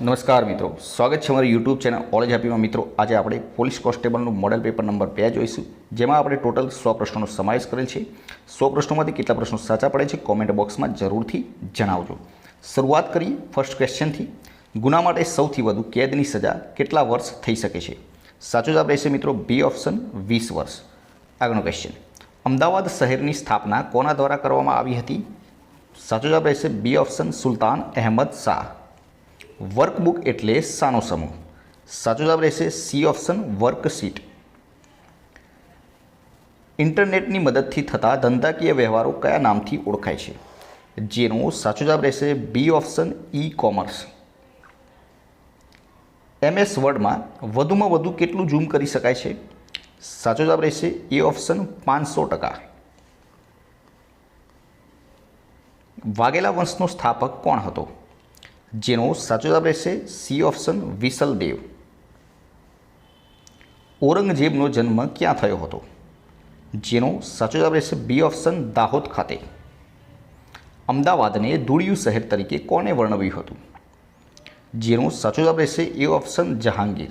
નમસ્કાર મિત્રો. સ્વાગત છે અમારી યુટ્યુબ ચેનલ ઓલેજ હેપીમાં મિત્રો, આજે આપણે પોલીસ કોન્સ્ટેબલનું મોડેલ પેપર નંબર બે જોઈશું, જેમાં આપણે ટોટલ સો પ્રશ્નોનો સમાવેશ કરેલ છે. સો પ્રશ્નોમાંથી કેટલા પ્રશ્નો સાચા પડે છે કોમેન્ટ બોક્સમાં જરૂરથી જણાવજો. શરૂઆત કરીએ ફર્સ્ટ ક્વેશ્ચનથી ગુના માટે સૌથી વધુ કેદની સજા કેટલા વર્ષ થઈ શકે છે? સાચો જવાબ રહેશે મિત્રો બી ઓપ્શન વીસ વર્ષ. આગળનો ક્વેશ્ચન અમદાવાદ શહેરની સ્થાપના કોના દ્વારા કરવામાં આવી હતી? સાચો જવાબ રહેશે B option Sultan Ahmed Shah. Workbook એટલે સાનો સમૂહ. સાચો જવાબ રહેશે સી ઓપ્શન વર્કશીટ ઇન્ટરનેટની મદદથી થતા ધંધાકીય વ્યવહારો કયા નામથી ઓળખાય છે? જેનો સાચો જવાબ રહેશે B option E commerce MS વર્ડમાં વધુમાં વધુ કેટલું ઝૂમ કરી શકાય છે? સાચો જવાબ રહેશે એ ઓપ્શન પાંચસો ટકા. વાઘેલા વંશનો સ્થાપક કોણ હતો? જેનો સાચો જવાબ રહેશે સી ઓપ્શન વિસલદેવ. ઔરંગઝેબનો જન્મ ક્યાં થયો હતો? જેનો સાચો જવાબ રહેશે બી ઓપ્શન દાહોદ ખાતે. અમદાવાદને ધૂળિયું શહેર તરીકે કોને વર્ણવ્યું હતું? જેનો સાચો જવાબ રહેશે એ ઓપ્શન જહાંગીર.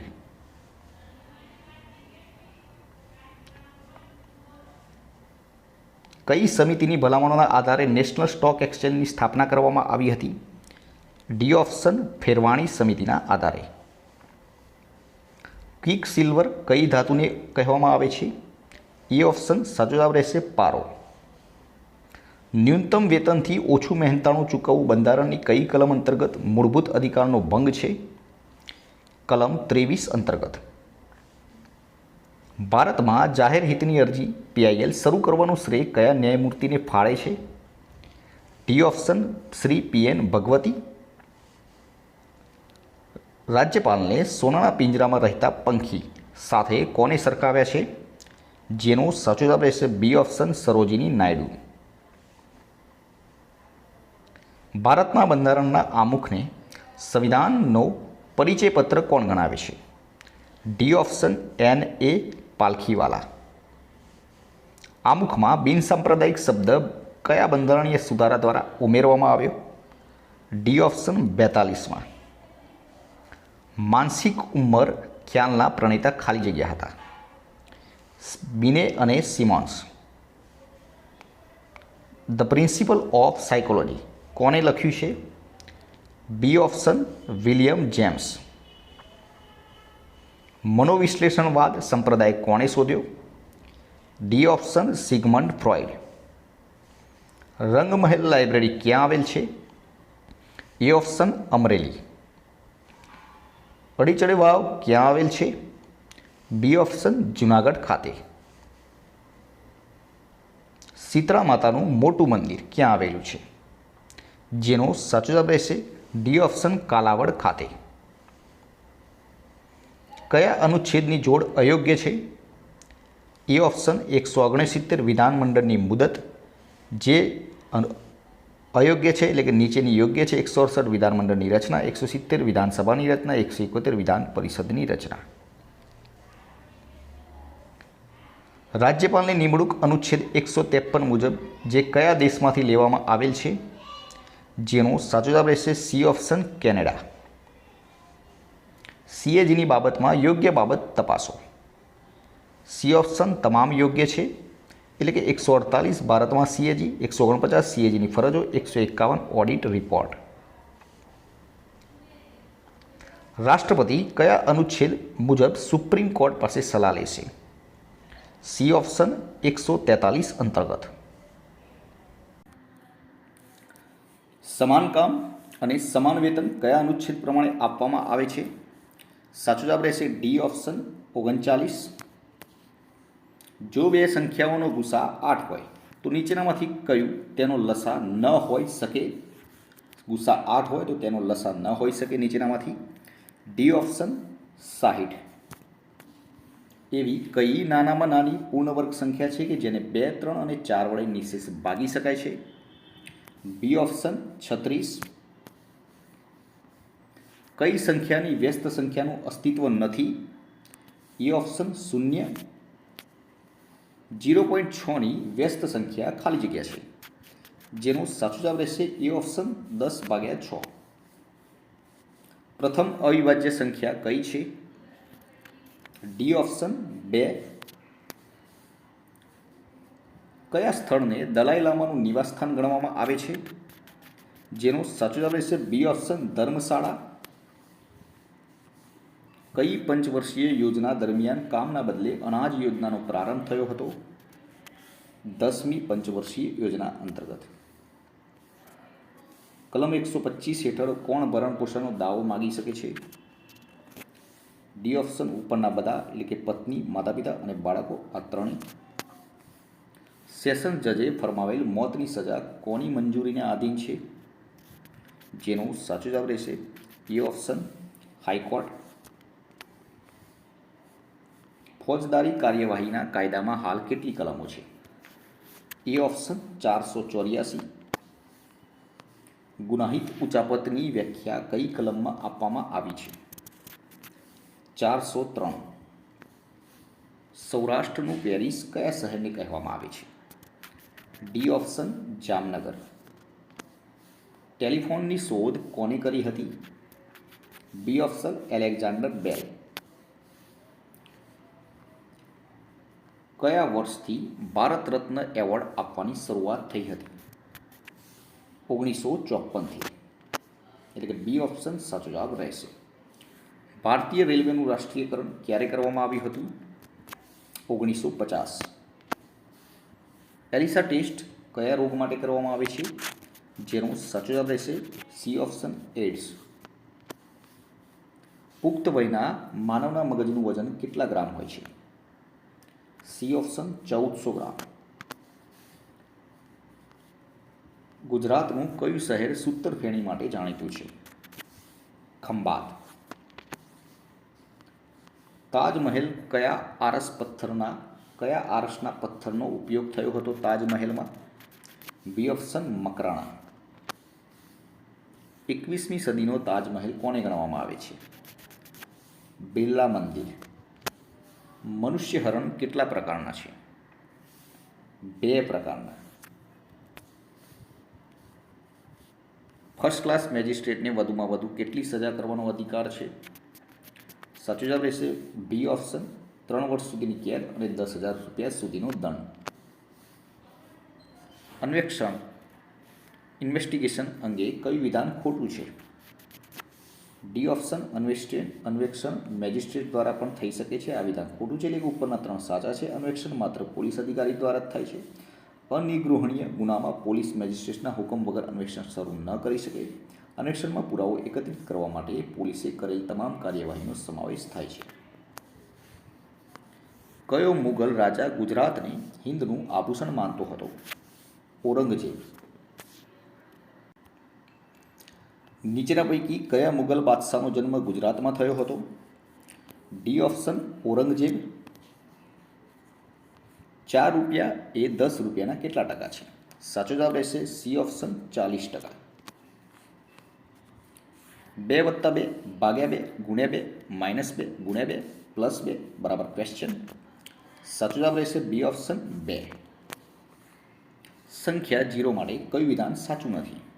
કઈ સમિતિની ભલામણોના આધારે નેશનલ સ્ટોક એક્સચેન્જની સ્થાપના કરવામાં આવી હતી? ડી ઓપ્શન ફેરવાણી સમિતિના આધારે. ક્વિક સિલ્વર કઈ ધાતુને કહેવામાં આવે છે? એ ઓપ્શન સાચો જવાબ રહેશે પારો. ન્યૂનતમ વેતનથી ઓછું મહેનતાણું ચૂકવવું બંધારણની કઈ કલમ અંતર્ગત મૂળભૂત અધિકારનો ભંગ છે? કલમ ત્રેવીસ અંતર્ગત. ભારતમાં જાહેર હિતની અરજી પીઆઈએલ શરૂ કરવાનું શ્રેય કયા ન્યાયમૂર્તિને ફાળે છે? D option Shri PN Bhagwati. રાજ્યપાલને સોનાના પિંજરામાં રહેતા પંખી સાથે કોને સરખાવ્યા છે? જેનો સાચો જવાબ રહેશે બી ઓપ્શન સરોજિની નાયડુ. ભારતના બંધારણના આમુખને સંવિધાનનો પરિચયપત્ર કોણ ગણાવે છે? D option N A Palkhivala. આમુખમાં બિનસાંપ્રદાયિક શબ્દ કયા બંધારણીય સુધારા દ્વારા ઉમેરવામાં આવ્યો? ડી ઓપ્શન બેતાલીસમાં. માનસિક ઉંમર ખ્યાલના પ્રણેતા ખાલી જગ્યા હતા? બિને અને Simons. The principle of psychology કોને લખ્યું છે? બી ઓપ્શન વિલિયમ જેમ્સ મનોવિશ્લેષણવાદ સંપ્રદાય કોણે શોધ્યો? D option Sigmund Freud Rangmahal library ક્યાં આવેલ છે? A option Amreli. અડીચડે વાવ ક્યાં આવેલ છે? બી ઓપ્શન જુનાગઢ ખાતે. શીતળા માતાનું મોટું મંદિર ક્યાં આવેલું છે? જેનો સાચો જવાબ રહેશે ડી ઓપ્શન કાલાવડ ખાતે. કયા અનુચ્છેદની જોડ અયોગ્ય છે? એ ઓપ્શન એકસો ઓગણસિત્તેર વિધાનમંડળની મુદત, જે અયોગ્ય છે એટલે કે નીચેની યોગ્ય છે એકસો અડસઠ વિધાનમંડળની રચના, એકસો સિત્તેર વિધાનસભાની રચના, એકસો એકોતેર વિધાન પરિષદની રચના. રાજ્યપાલની નિમણૂક અનુચ્છેદ એકસો ત્રેપન મુજબ જે કયા દેશમાંથી લેવામાં આવેલ છે, જેનો સાચો જવાબ રહેશે સી ઓપ્શન કેનેડા. સીએજીની બાબતમાં યોગ્ય બાબત તપાસો. સી ઓપ્શન તમામ યોગ્ય છે એટલે કે એકસો અડતાલીસ ભારતમાં સીએજી, એકસો ઓગણપચાસ સીએજીની ફરજો, એકસો એકાવન ઓડિટ રિપોર્ટ. રાષ્ટ્રપતિ કયા અનુચ્છેદ મુજબ સુપ્રીમ કોર્ટ પાસે સલાહ લેશે? સી ઓપ્શન એકસો તેતાલીસ અંતર્ગત. સમાન કામ અને સમાન વેતન કયા અનુચ્છેદ પ્રમાણે આપવામાં આવે છે? સાચો જવાબ રહેશે ડી ઓપ્શન ઓગણચાલીસ. જો બે સંખ્યાઓનો ગુસા આઠ હોય, તો નીચેનામાંથી કયું તેનો લસા ન હોઈ શકે? ગુસા આઠ હોય તો તેનો લસા ન હોઈ શકે નીચેનામાંથી. ડી ઓપ્શન સાહીઠ. એવી કઈ નાનામાં નાની પૂર્ણવર્ગ સંખ્યા છે કે જેને બે, ત્રણ અને ચાર વડે નિશેષ ભાગી શકાય છે? બી ઓપ્શન છત્રીસ. કઈ સંખ્યાની વ્યસ્ત સંખ્યાનું અસ્તિત્વ નથી? એ ઓપ્શન શૂન્ય. જીરો પોઈન્ટ છની વ્યસ્ત સંખ્યા ખાલી જગ્યા છે, જેનો સાચો જવાબ રહેશે એ ઓપ્શન દસ ભાગ્યા છ. પ્રથમ અવિભાજ્ય સંખ્યા કઈ છે? ડી ઓપ્શન બે. કયા સ્થળને દલાઈ લામાનું નિવાસસ્થાન ગણવામાં આવે છે? જેનો સાચો જવાબ રહેશે બી ઓપ્શન ધર્મશાળા. કઈ પંચવર્ષીય યોજના દરમિયાન કામના બદલે અનાજ યોજનાનો પ્રારંભ થયો હતો? દસમી પંચવર્ષીય યોજના અંતર્ગત. કલમ એકસો પચીસ હેઠળ કોણ ભરણ પોષણનો દાવો માગી શકે છે? ડી ઓપ્શન ઉપરના બધા, એટલે કે પત્ની માતા પિતા અને બાળકો, આ ત્રણેય. સેશન જજે ફરમાવેલ મોતની સજા કોની મંજૂરીને આધીન છે? જેનો સાચો જવાબ રહેશે એ ઓપ્શન હાઈકોર્ટ ફોજદારી કાર્યવાહીના કાયદામાં હાલ કેટલી કલમો છે? એ ઓપ્શન ચારસો ચોર્યાસી. ગુનાહિત ઉચાપતની વ્યાખ્યા કઈ કલમમાં આપવામાં આવી છે? ચારસો ત્રણ. સૌરાષ્ટ્રનું પેરિસ કયા શહેરને કહેવામાં આવે છે? D option Jamnagar. ટેલિફોનની શોધ કોને કરી હતી? B option Alexander Bell. કયા વર્ષથી ભારત રત્ન એવોર્ડ આપવાની શરૂઆત થઈ હતી? ઓગણીસો ચોપનથી એટલે કે બી ઓપ્શન સાચો જવાબ રહેશે. ભારતીય રેલવેનું રાષ્ટ્રીયકરણ ક્યારે કરવામાં આવ્યું હતું? ઓગણીસો પચાસ. એલિસા ટેસ્ટ કયા રોગ માટે કરવામાં આવે છે? જેનો સાચો જવાબ રહેશે સી ઓપ્શન એડ્સ પુખ્ત વયના માનવના મગજનું વજન કેટલા ગ્રામ હોય છે? સી ઓપ્શન ચૌદસો ગ્રામ ગુજરાતનું કયું શહેર સૂતર ફેણી માટે જાણીતું છે? ખંભાત. તાજમહેલ કયા આરસ પથ્થરના, કયા આરસના પથ્થરનો ઉપયોગ થયો હતો તાજમહેલમાં? બી ઓપ્શન મકરાણા. એકવીસમી સદીનો તાજમહેલ કોને ગણવામાં આવે છે? બિરલા મંદિર. મનુષ્ય હરણ કેટલા પ્રકારના છે? બે પ્રકારના. ફર્સ્ટ ક્લાસ મેજિસ્ટ્રેટને વધુમાં વધુ કેટલી સજા કરવાનો અધિકાર છે? સાચો જવાબ રહેશે બી ઓપ્શન ત્રણ વર્ષ સુધીની કેદ અને દસ હજાર રૂપિયા સુધીનો દંડ. અન્વેષણ. ઇન્વેસ્ટિગેશન અંગે કયું વિધાન ખોટું છે? ડી ઓપ્શન અન્વેસ્ટે અન્વેષણ મેજિસ્ટ્રેટ દ્વારા પણ થઈ શકે છે આ વિધાન. ખોટું છે એટલે ઉપરના ત્રણ સાચા છે. અન્વેષણ માત્ર પોલીસ અધિકારી દ્વારા જ થાય છે. અનિગૃહણીય ગુનામાં પોલીસ મેજિસ્ટ્રેટના હુકમ વગર અન્વેષણ શરૂ ન કરી શકે. અન્વેષણમાં પુરાવો એકત્રિત કરવા માટે પોલીસે કરેલ તમામ કાર્યવાહીનો સમાવેશ થાય છે. કયો મુગલ રાજા ગુજરાતને હિન્દનું આભૂષણ માનતો હતો? ઔરંગઝેબ નીચેના પૈકી કયા મુગલ બાદશાહનો જન્મ ગુજરાતમાં થયો હતો? D option, Aurangzeb. ચાર રૂપિયા એ દસ રૂપિયાના કેટલા ટકા છે? સાચો જવાબ રહેશે સી ઓપ્શન, ચાલીસ ટકા. બે વત્તા બે, ભાગ્યા બે, ગુણ્યા બે, માઇનસ બે, ગુણ્યા બે, પ્લસ બે, બરાબર ક્વેશ્ચન સાચો જવાબ રહેશે બી ઓપ્શન, બે. સંખ્યા જીરો માટે કયું વિધાન સાચું નથી?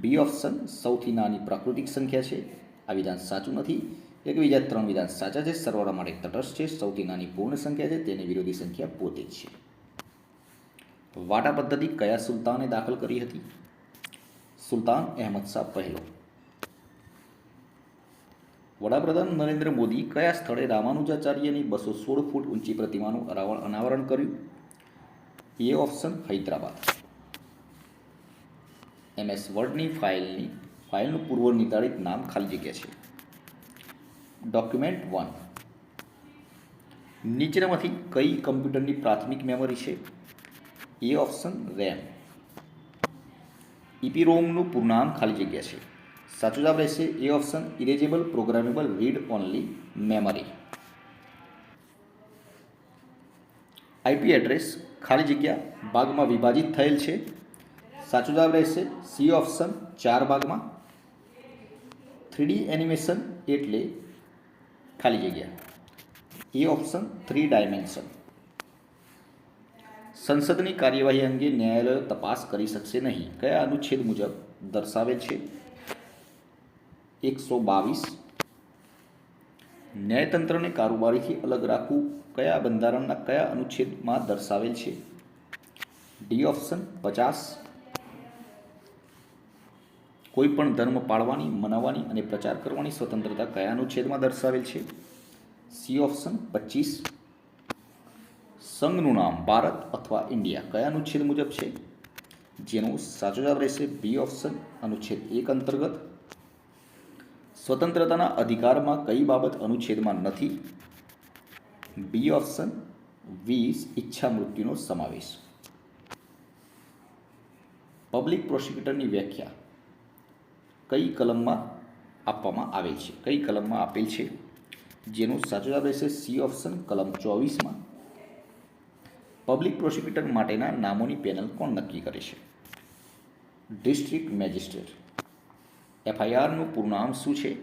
બી ઓપ્શન સૌથી નાની પ્રાકૃતિક સંખ્યા છે. આ વિધાન સાચું નથી. એક બીજા ત્રણ વિધાન સાચા છે. સરવાળા માટે તટસ્થ છે. સૌથી નાની પૂર્ણ સંખ્યા છે. તેની વિરોધી સંખ્યા પોતે જ છે. વાટા પદ્ધતિ કયા સુલતાને દાખલ કરી હતી? સુલતાન અહેમદ શાહ પહેલો. વડાપ્રધાન નરેન્દ્ર મોદી કયા સ્થળે રામાનુજાચાર્યની બસો સોળ ફૂટ ઊંચી પ્રતિમાનું અનાવરણ કર્યું? A option Hyderabad. એમએસ વર્ડની ફાઇલની, ફાઇલનું પૂર્વ નિર્ધારિત નામ ખાલી જગ્યા છે. ડોક્યુમેન્ટ વન નીચેનામાંથી કઈ કમ્પ્યુટરની પ્રાથમિક મેમરી છે? એ ઓપ્શન રેમ ઇપીરોમનું નામ ખાલી જગ્યા છે. સાચું જવાબ રહેશે A option erasable programmable read only memory IP address ખાલી જગ્યા ભાગમાં વિભાજિત થયેલ છે. સાચો જવાબ રહેશે સી ઓપ્શન ચાર ભાગમાં થ્રીડી એનિમેશન એટલે ખાલી જગ્યા એ ઓપ્શન થ્રી ડાયમેન્શન સંસદની કાર્યવાહી અંગે ન્યાયાલયો તપાસ કરી શકશે નહીં કયા અનુચ્છેદ મુજબ દર્શાવેલ છે એકસો બાવીસ ન્યાયતંત્રને કારોબારીથી અલગ રાખવું કયા બંધારણના કયા અનુચ્છેદમાં દર્શાવેલ છે ડી ઓપ્શન પચાસ કોઈ પણ ધર્મ પાળવાની, મનાવવાની અને પ્રચાર કરવાની સ્વતંત્રતા કયા અનુચ્છેદમાં દર્શાવેલ છે? સી ઓપ્શન પચીસ. સંઘનું નામ ભારત અથવા ઇન્ડિયા કયા અનુચ્છેદ મુજબ છે? જેનો સાચો જવાબ રહેશે બી ઓપ્શન અનુચ્છેદ એક અંતર્ગત. સ્વતંત્રતાના અધિકારમાં કઈ બાબત અનુચ્છેદમાં નથી? બી ઓપ્શન, વીસ, ઈચ્છા મૃત્યુનો સમાવેશ. પબ્લિક પ્રોસિક્યુટરની વ્યાખ્યા. કઈ કલમમાં આપવામાં આવેલ છે? કઈ કલમમાં આપેલ છે? જેનો સાચો જવાબ રહેશે સી ઓપ્શન કલમ ચોવીસમાં. પબ્લિક પ્રોસિક્યુટર માટેના નામોની પેનલ કોણ નક્કી કરે છે? District magistrate. એફઆઈઆરનું પૂરું નામ શું છે?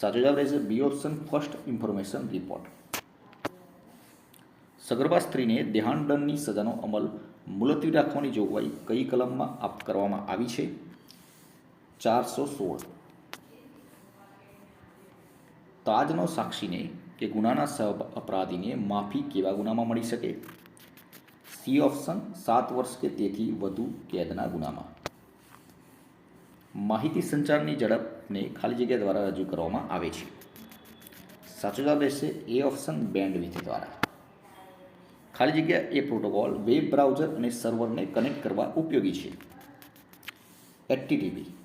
સાચો જવાબ રહેશે B option first information report. સગર્ભા સ્ત્રીને દેહાંતદંડની સજાનો અમલ મુલતવી રાખવાની જોગવાઈ કઈ કલમમાં આપ કરવામાં આવી છે? ચારસો સોળ. તાજનો સાક્ષીને કે ગુનાના સહ અપરાધીને માફી કેવા ગુનામાં મળી શકે? સી ઓપ્શન સાત વર્ષ કે તેથી વધુ કેદના ગુનામાં. માહિતી સંચારની ઝડપને ખાલી જગ્યા દ્વારા રજૂ કરવામાં આવે છે. સાચો જવાબ રહેશે એ ઓપ્શન બેન્ડવિથ દ્વારા. ખાલી જગ્યા એ પ્રોટોકોલ, વેબ બ્રાઉઝર અને સર્વરને કનેક્ટ કરવા ઉપયોગી છે. એચટીટીપી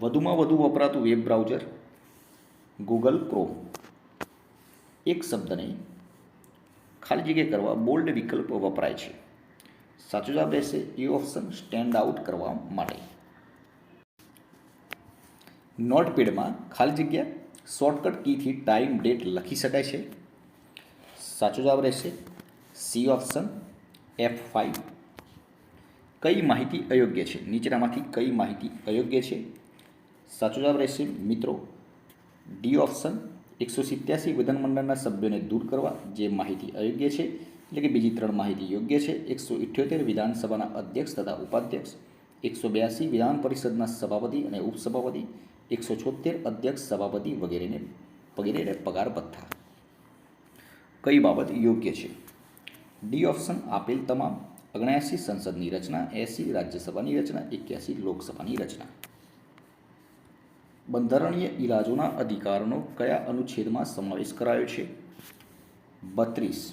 વધુમાં વધુ વપરાતું વેબ બ્રાઉઝર ગૂગલ ક્રોમ એક શબ્દને ખાલી જગ્યા કરવા બોલ્ડ વિકલ્પ વપરાય છે. સાચો જવાબ રહેશે એ ઓપ્શન સ્ટેન્ડ આઉટ કરવા માટે. નોટપેડમાં ખાલી જગ્યા શોર્ટકટ કીથી ટાઈમ ડેટ લખી શકાય છે. સાચો જવાબ રહેશે સી ઓપ્શન એફ ફાઇવ કઈ માહિતી અયોગ્ય છે? નીચેનામાંથી કઈ માહિતી અયોગ્ય છે? સાચો જવાબ રહેશે, મિત્રો. ડી ઓપ્શન એકસો સિત્યાસી વિધાનમંડળના સભ્યોને દૂર કરવા, જે માહિતી અયોગ્ય છે, એટલે કે બીજી ત્રણ માહિતી યોગ્ય છે, એકસો ઇઠ્યોતેર વિધાનસભાના અધ્યક્ષ તથા ઉપાધ્યક્ષ, એકસો બ્યાસી વિધાન પરિષદના સભાપતિ અને ઉપસભાપતિ, એકસો છોતેર અધ્યક્ષ સભાપતિ વગેરેને વગેરેને પગાર ભથ્થા. કઈ બાબત યોગ્ય છે? ડી ઓપ્શન આપેલ તમામ ઓગણ્યાસી સંસદની રચના, એસી રાજ્યસભાની રચના, એક્યાસી લોકસભાની રચના. બંધારણીય ઇલાજોના અધિકારનો કયા અનુચ્છેદમાં સમાવેશ કરાયો છે? બત્રીસ.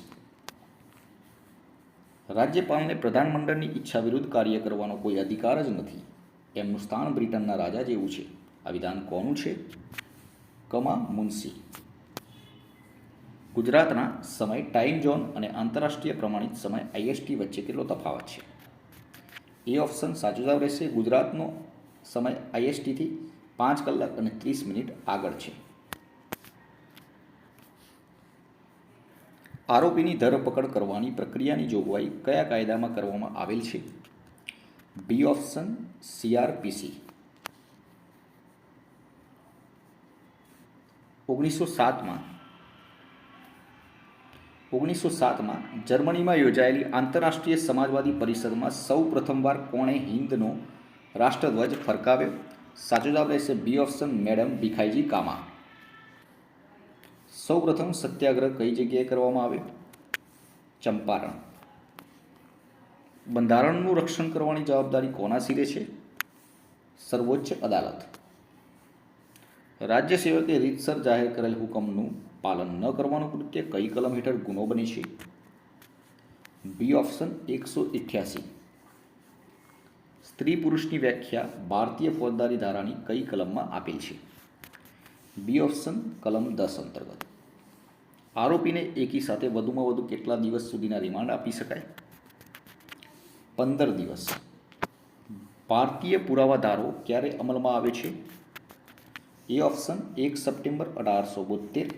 રાજ્યપાલને પ્રધાનમંડળની ઈચ્છા વિરુદ્ધ કાર્ય કરવાનો કોઈ અધિકાર જ નથી. એમનું સ્થાન બ્રિટનના રાજા જેવું છે. આ વિધાન કોનું છે? કમા મુનસી ગુજરાતના સમય ટાઈમ ઝોન અને આંતરરાષ્ટ્રીય પ્રમાણિત સમય આઈએસટી વચ્ચે કેટલો તફાવત છે? એ ઓપ્શન સાચો જવાબ રહેશે ગુજરાતનો સમય આઈએસટીથી પાંચ કલાક અને ત્રીસ મિનિટ આગળ છે. આરોપીની ધરપકડ કરવાની પ્રક્રિયાની જોગવાઈ કયા કાયદામાં કરવામાં આવેલ છે? B option CrPC. ઓગણીસો સાતમાં. ઓગણીસો સાતમાં જર્મનીમાં યોજાયેલી આંતરરાષ્ટ્રીય સમાજવાદી પરિષદમાં સૌ પ્રથમવાર કોણે હિન્દનો રાષ્ટ્રધ્વજ ફરકાવ્યો? સાચો જવાબ રહેશે બી ઓપ્શન મેડમ ભીખાઈજી કામા સૌ પ્રથમ સત્યાગ્રહ કઈ જગ્યાએ કરવામાં આવ્યો ચંપારણ બંધારણનું રક્ષણ કરવાની જવાબદારી કોના સિરે છે સર્વોચ્ચ અદાલત રાજ્ય સેવકે રીતસર જાહેર કરેલ હુકમનું પાલન ન કરવાનું કૃત્ય કઈ કલમ હેઠળ ગુનો બને છે બી ઓપ્શન એકસો ઇઠ્યાસી સ્ત્રી પુરુષની વ્યાખ્યા ભારતીય ફોજદારી ધારાની કઈ કલમમાં આપેલ છે? બી ઓપ્શન, કલમ દસ અંતર્ગત. આરોપીને એકી સાથે વધુમાં વધુ કેટલા દિવસ સુધીના રિમાન્ડ આપી શકાય? પંદર દિવસ. ભારતીય પુરાવાધારો ક્યારે અમલમાં આવે છે? એ ઓપ્શન, એક સપ્ટેમ્બર અઢારસો બોતેર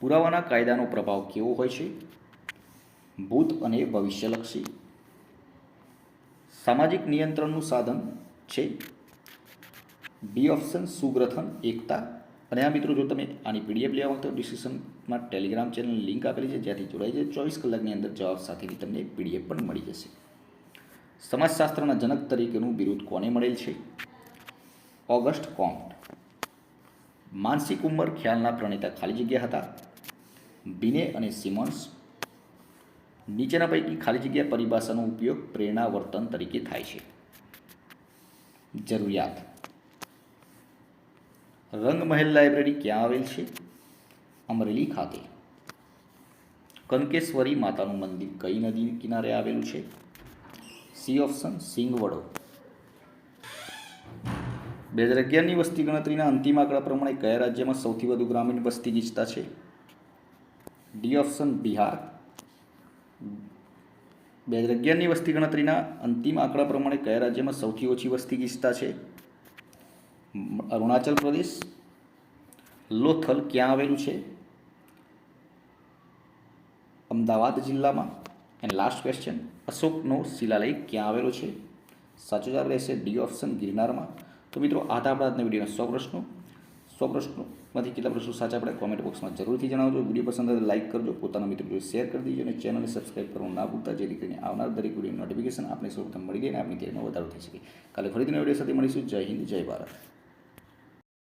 પુરાવાના કાયદાનો પ્રભાવ કેવો હોય છે? ભૂત અને ભવિષ્યલક્ષી. સામાજિક નિયંત્રણનું સાધન છે. બી ઓપ્શન સુગ્રથન, એકતા. અને આ મિત્રો જો તમે આની પીડીએફ લેવા તો ડિસ્ક્રિપ્શનમાં ટેલિગ્રામ ચેનલ લિંક આપેલી છે. જ્યાંથી જોડાઈ જાય ચોવીસ કલાકની અંદર જવાબ સાથેની તમને પીડીએફ પણ મળી જશે. સમાજશાસ્ત્રના જનક તરીકેનું બિરુદ કોને મળેલ છે? ઓગસ્ટ કોમ્ટ માનસિક ઉંમર ખ્યાલના પ્રણેતા ખાલી જગ્યા હતા. બિને અને સિમન્સ નીચેના પૈકી ખાલી જગ્યા પરિભાષાનો ઉપયોગ પ્રેરણા વર્તન તરીકે થાય છે. જરૂરિયાત. રંગમહેલ લાઇબ્રેરી ક્યાં આવેલ છે? અમરેલી ખાતે. કનકેશ્વરી માતાનું મંદિર કઈ નદી કિનારે આવેલું છે? C option Singvad. બે હજાર અગિયારની વસ્તી ગણતરીના અંતિમ આંકડા પ્રમાણે કયા રાજ્યમાં સૌથી વધુ ગ્રામીણ વસ્તી ગીચતા છે? D option Bihar. બે હજાર અગિયારની વસ્તી ગણતરીના અંતિમ આંકડા પ્રમાણે કયા રાજ્યમાં સૌથી ઓછી વસ્તી ગીચતા છે? અરુણાચલ પ્રદેશ. લોથલ ક્યાં આવેલું છે? અમદાવાદ જિલ્લામાં. એન્ડ લાસ્ટ ક્વેશ્ચન અશોકનો શિલાલેખ ક્યાં આવેલો છે? સાચો જવાબ રહેશે ડી ઓપ્શન ગિરનારમાં. તો મિત્રો, આ હતા આપણા આજના વિડીયોના સો પ્રશ્નો. સો પ્રશ્નોમાંથી કેટલા પ્રશ્નો સાચા આપણે કોમેન્ટ બોક્સમાં જરૂરથી જણાવજો. વીડિયો પસંદ આવે લાઇક કરજો. પોતાના મિત્રો જોડે શેર કરી દીજો અને ચેનલને સબસ્ક્રાઇબ કરવાનું ના ભૂલતા, જેથી કરીને આવનાર દરેક વીડિયો નોટિફિકેશન આપણે સૌપ્રથમ મળી ગઈ અને આપણી તૈયારીમાં વધારો થઈ શકે. કાલે ફરીથી વીડિયો સાથે મળીશું. જય હિન્દ, જય ભારત.